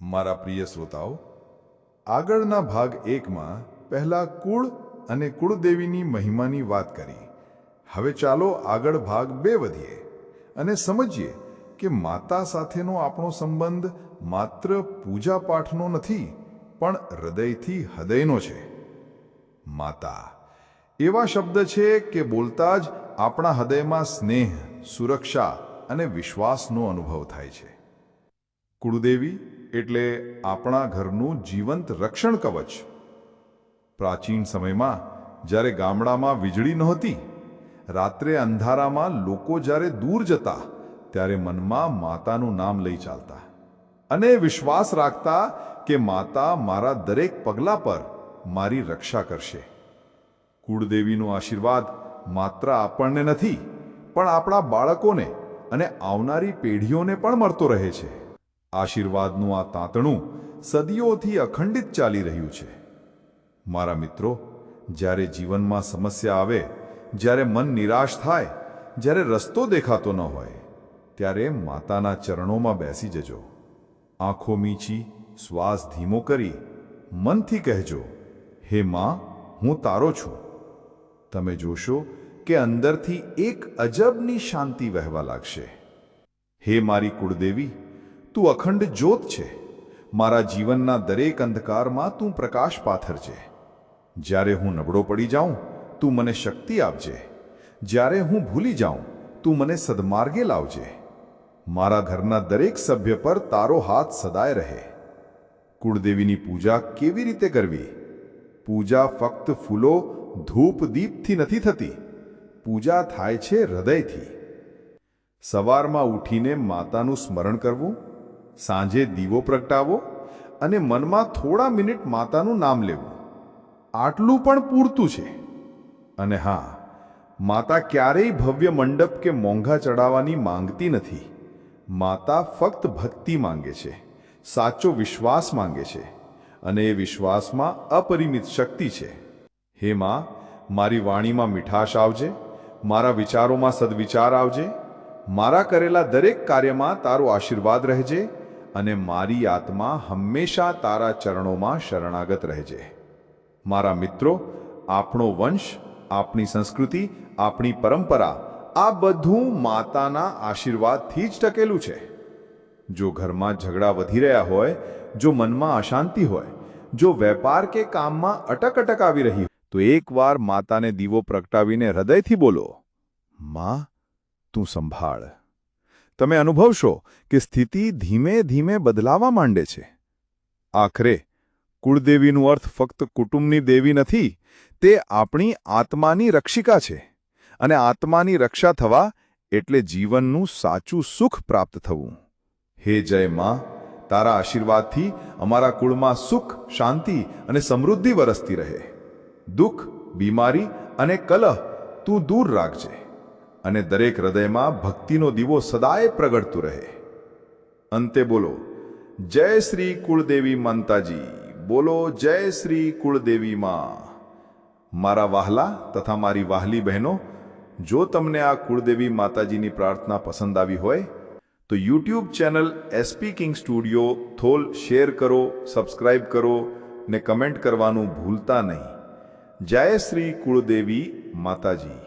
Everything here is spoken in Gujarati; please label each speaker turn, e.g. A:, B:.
A: મારા પ્રિય શ્રોતાઓ, આગળના ભાગ એકમાં પહેલાં કુળ અને કુળદેવીની મહિમાની વાત કરી. હવે ચાલો આગળ ભાગ બે વધીએ અને સમજીએ કે માતા સાથેનો આપણો સંબંધ માત્ર પૂજા પાઠનો નથી, પણ હૃદયથી હૃદયનો છે. માતા, એવા શબ્દ છે કે બોલતા જ આપણા હૃદયમાં સ્નેહ, સુરક્ષા અને વિશ્વાસનો અનુભવ થાય છે. કુળદેવી એટલે આપણા ઘરનું જીવંત રક્ષણ કવચ. પ્રાચીન સમયમાં જ્યારે ગામડામાં વીજળી નહોતી, રાત્રે અંધારામાં લોકો જ્યારે દૂર જતા, ત્યારે મનમાં માતાનું નામ લઈ ચાલતા. અને વિશ્વાસ રાખતા કે માતા મારા દરેક પગલા પર મારી રક્ષા કરશે. કુળદેવીનો આશીર્વાદ માત્ર આપણને નથી, પણ આપણા બાળકોને અને આવનારી પેઢીઓને પણ મળતો રહે છે. આશીર્વાદનું આ તાંતણું સદીઓથી અખંડિત ચાલી રહ્યું છે. મારા મિત્રો, જ્યારે જીવનમાં સમસ્યા આવે, જ્યારે મન નિરાશ થાય, જ્યારે રસ્તો દેખાતો ન હોય, ત્યારે માતાના ચરણોમાં બેસી જજો. આંખો મીચી, શ્વાસ ધીમો કરી, મનથી કહેજો, હે માં, હું તારો છું. તમે જોશો કે અંદરથી એક અજબની શાંતિ વહેવા લાગશે. હે મારી કુળદેવી તું અખંડ જ્યોત છે. મારા જીવનના દરેક અંધકારમાં તું પ્રકાશ પાથર છે. જ્યારે હું નબળો પડી જાઉં, તું મને શક્તિ આપજે. જ્યારે હું ભૂલી જાઉં, તું મને સદમાર્ગે લાવજે. મારા ઘરના દરેક સભ્ય પર તારો હાથ સદાય રહે. કુળદેવીની પૂજા કેવી રીતે કરવી? પૂજા ફક્ત ફૂલો ધૂપ દીપથી નથી થતી. પૂજા થાય છે હૃદયથી. સવારમાં ઉઠીને માતાનું સ્મરણ કરવું સાંજે દીવો પ્રગટાવો અને મનમાં થોડા મિનિટ માતાનું નામ લેવું. આટલું પણ પૂરતું છે. અને હા, માતા ક્યારેય ભવ્ય મંડપ કે મોંઘા ચડાવવાની માંગતી નથી. માતા ફક્ત ભક્તિ માંગે છે, સાચો વિશ્વાસ માંગે છે અને એ વિશ્વાસમાં અપરિમિત શક્તિ છે. હે માં, મારી વાણીમાં મીઠાશ આવજે, મારા વિચારોમાં સદવિચાર આવજે, મારા કરેલા દરેક કાર્યમાં તારો આશીર્વાદ રહેજે અને મારી આત્મા હંમેશા તારા ચરણોમાં શરણાગત રહેજે. મારા મિત્રો, આપણો વંશ, આપણી સંસ્કૃતિ, આપણી પરંપરા, આ બધું માતાના આશીર્વાદથી જ ટકેલું છે. જો ઘરમાં ઝઘડા વધી રહ્યા હોય, જો મનમાં અશાંતિ હોય, જો વેપાર કે કામમાં અટક અટક આવી રહી તો એકવાર માતાને દીવો પ્રગટાવીને હૃદયથી બોલો, માં, તું સંભાળ. તમે અનુભવશો કે સ્થિતિ ધીમે ધીમે બદલાવા માંડે છે. આખરે, કુળદેવીનું અર્થ ફક્ત કુટુંબની દેવી નથી, તે આપણી આત્માની રક્ષિકા છે અને આત્માની રક્ષા થવા એટલે જીવનનું સાચું સુખ પ્રાપ્ત થવું. હે જય માં, તારા આશીર્વાદથી અમારા કુળમાં સુખ, શાંતિ અને સમૃદ્ધિ વરસતી રહે. દુઃખ, બીમારી અને કલહ તું દૂર રાખજે. અને દરેક હૃદયમાં ભક્તિનો દીવો સદાય પ્રગટતું રહે. અંતે બોલો, જય શ્રી કુળદેવી માનતાજી. બોલો, જય શ્રી કુળદેવી માં. મારા વહાલા તથા મારી વાહલી બહેનો, જો તમને આ કુળદેવી માતાજીની પ્રાર્થના પસંદ આવી હોય, તો YouTube channel SP king studio Thol share કરો, સબસ્ક્રાઇબ કરો ને કમેન્ટ કરવાનું ભૂલતા નહીં. જય શ્રી કુળદેવી માતાજી.